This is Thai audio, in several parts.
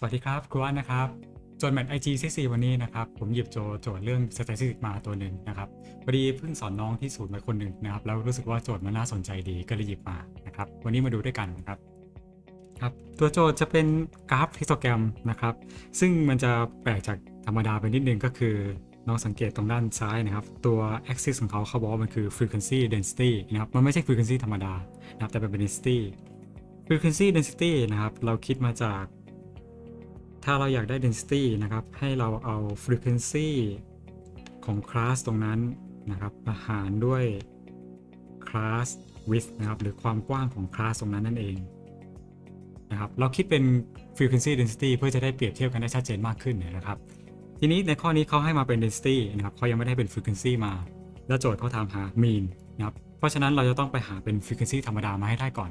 สวัสดีครับครูอันนะครับโจทย์แมท IG ซีซีวันนี้นะครับ ผมหยิบโจโจทย์เรื่อง Statistics มาตัวหนึ่งนะครับพอดีเพิ่งสอนน้องที่ศูนย์มาคนหนึ่งนะครับ แล้วรู้สึกว่าโจทย์มันน่าสนใจดีก็เลยหยิบมานะครับ วันนี้มาดูด้วยกันนะครับครับตัวโจทย์จะเป็นกราฟฮิสโตแกรมนะครับ ซึ่งมันจะแปลกจากธรรมดาไปนิดนึงก็คือน้องสังเกตตรงด้านซ้ายนะครับ ตัว axis ของเขาเขาบอกว่ามันคือ frequency density นะครับ มันไม่ใช่ frequency ธรรมดานะครับแต่เป็น density frequency density นะครับ เราคิดมาจาก ถ้าเราอยากได้ density นะครับ ให้เราเอา frequency ของ class ตรงนั้นนะครับมาหารด้วย class width นะครับหรือความกว้างของ class ตรงนั้นนั่นเองนะครับเราคิดเป็น frequency density เพื่อจะได้เปรียบเทียบกันได้ชัดเจนมากขึ้นนะครับ ทีนี้ในข้อนี้เขาให้มาเป็น density นะครับเขายังไม่ได้เป็น frequency มา แล้วโจทย์เขาถามหา mean นะครับเพราะฉะนั้นเราจะต้องไปหาเป็น frequency ธรรมดามาให้ได้ก่อน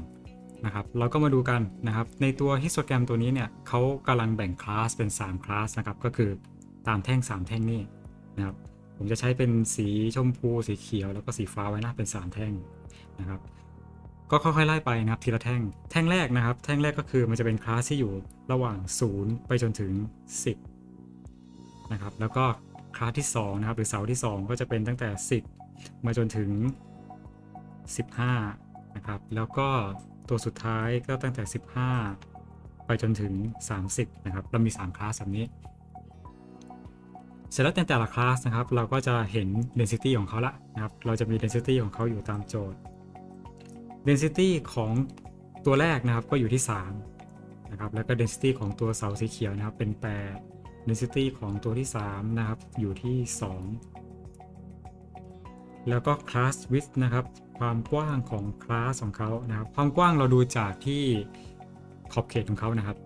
นะครับเราก็มาดูกันนะครับในตัวฮิสโตแกรมตัวนี้เนี่ยเขากำลังแบ่งคลาสเป็น3คลาสนะครับก็คือตามแท่ง 3 แท่งนี่นะครับผมจะใช้เป็นสีชมพูสีเขียวแล้วก็สีฟ้าไว้นะเป็น 3 แท่งนะครับก็ค่อยๆไล่ไปนะครับทีละแท่งแท่งแรกนะครับ แท่งแรกก็คือมันจะเป็นคลาสที่อยู่ระหว่าง 0 ไปจนถึง 10นะครับแล้วก็คลาสที่2นะครับหรือเสาที่ 2 ก็จะเป็นตั้งแต่ 10 มาจนถึง 15นะครับแล้วก็ ตัวสุดท้ายก็ตั้งแต่ 15 ไปจนถึง 30 นะครับ เรามี 3 คลาสแบบนี้ เสร็จแล้วในแต่ละคลาสนะครับ เราก็จะเห็น density ของเขาละนะครับ เราจะมี density ของเขาอยู่ตามโจทย์ density ของตัวแรกนะครับก็อยู่ที่ 3 นะครับ แล้วก็ density ของตัวเสาสีเขียวนะครับเป็น 8 density ของตัวที่ 3 นะครับ อยู่ที่ 2 แล้วก็ class width นะครับ ความกว้างของคลาสของเขานะครับ ความกว้างเราดูจากที่ขอบเขตของเขานะครับ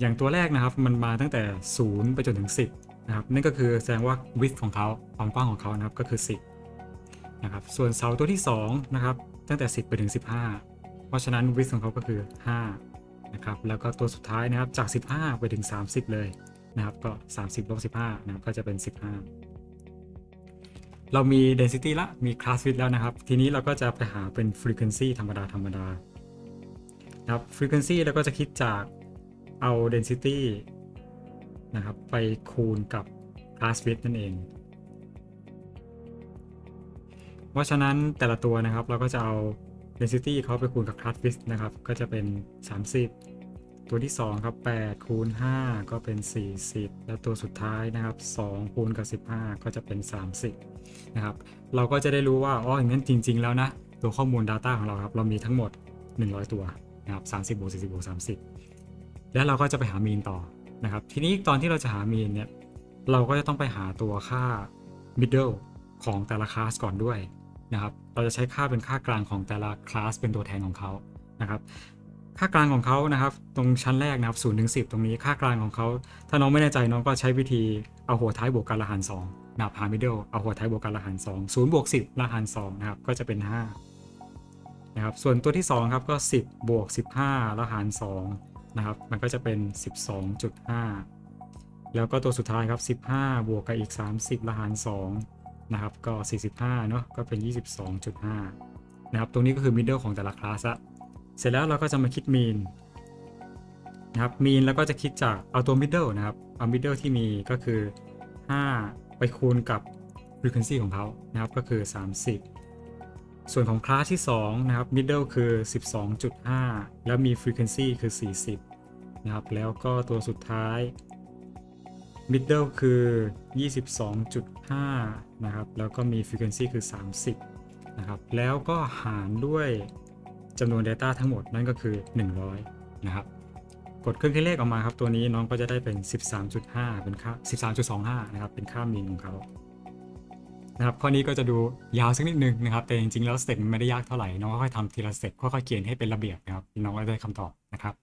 อย่างตัวแรกนะครับมันมาตั้งแต่ 0 ไปจนถึง 10 นะครับ นั่นก็คือแสดงว่า width ของเขาความกว้างของเขานะครับก็คือ 10 นะครับ ส่วนเสาตัวที่ 2 นะครับ ตั้งแต่ 10 ไปถึง 15 เพราะฉะนั้น width ของเขาก็คือ 5 นะครับ แล้วก็ตัวสุดท้ายนะครับจาก 15 ไปถึง 30 เลยนะครับ ก็ 30ลบ15 นะครับ ก็จะเป็น 15 เรามี density ละ มี class width แล้วนะครับ ทีนี้เราก็จะไปหาเป็น frequency ธรรมดา ธรรมดานะครับ frequency เราก็จะคิดจากเอา density นะครับ ไปคูณกับ class width นั่นเอง เพราะฉะนั้นแต่ละตัวนะครับเราก็จะเอา density เขาไปคูณกับ class width นะครับ ก็จะเป็น 30 ตัวที่ 2 ครับ8คูณ5ก็เป็น 40 แล้วตัวสุดท้ายนะครับ2คูณกับ 15 ก็จะเป็น 30 นะครับ เราก็จะได้รู้ว่า อ๋ออย่างนั้นจริง ๆ แล้วนะ ตัวข้อมูล Data ของเราครับ เรามีทั้งหมด 100 ตัวนะครับ30บวก40บวก30 แล้วเราก็จะไปหา mean ต่อนะครับ ทีนี้ตอนที่เราจะหา mean เนี่ย เราก็จะต้องไปหาตัวค่า middle ของแต่ละคลาสก่อนด้วยนะครับ เราจะใช้ค่าเป็นค่ากลางของแต่ละคลาสเป็นตัวแทนของเขานะครับ ค่ากลางของเขานะครับ ตรงชั้นแรกนะครับ0ถึง10ตรงนี้ค่ากลางของเขาถ้าน้องไม่แน่ใจน้องก็ใช้วิธีเอาหัวท้ายบวกกันละหาร2นะครับหา middle เอาหัวท้ายบวกกันละหาร2 0บวก10ละหาร2นะครับก็จะเป็น5นะครับส่วนตัวที่2ครับก็10บวก15 ละหาร2นะครับมันก็จะเป็น 12.5 แล้วก็ตัวสุดท้ายครับ 15 บวกกับอีก 30 ละหาร2นะครับก็ 45เนาะก็เป็น 22.5นะครับตรงนี้ก็คือ middle ของแต่ละคลาสละ เสร็จแล้วเราก็จะมาคิด mean นะครับ mean แล้วก็จะคิดจากเอาตัว middle นะครับเอา middle ที่มีก็คือ 5 ไปคูณกับ frequency ของเขานะครับก็คือ 30 ส่วนของคลาสที่ 2 นะครับ middle คือ 12.5 แล้วมี frequency คือ 40 นะครับ แล้วก็ตัวสุดท้าย middle คือ 22.5 นะครับ แล้วก็มี frequency คือ 30 นะครับ แล้วก็หารด้วย จำนวน Data ทั้งหมดนั่นก็คือ 100 นะครับ กดเครื่องคิดเลขออกมาครับ ตัวนี้น้องก็จะได้เป็น 13.5 เป็นค่า 13.25 นะครับ เป็นค่ามีนของเขานะครับข้อนี้ก็จะดูยาวสักนิดนึงนะครับ แต่จริงๆแล้วสเต็ปมันไม่ได้ยากเท่าไหร่น้องค่อยๆทำทีละสเต็ปค่อยๆเขียนให้เป็นระเบียบนะครับน้องก็ได้คำตอบนะครับ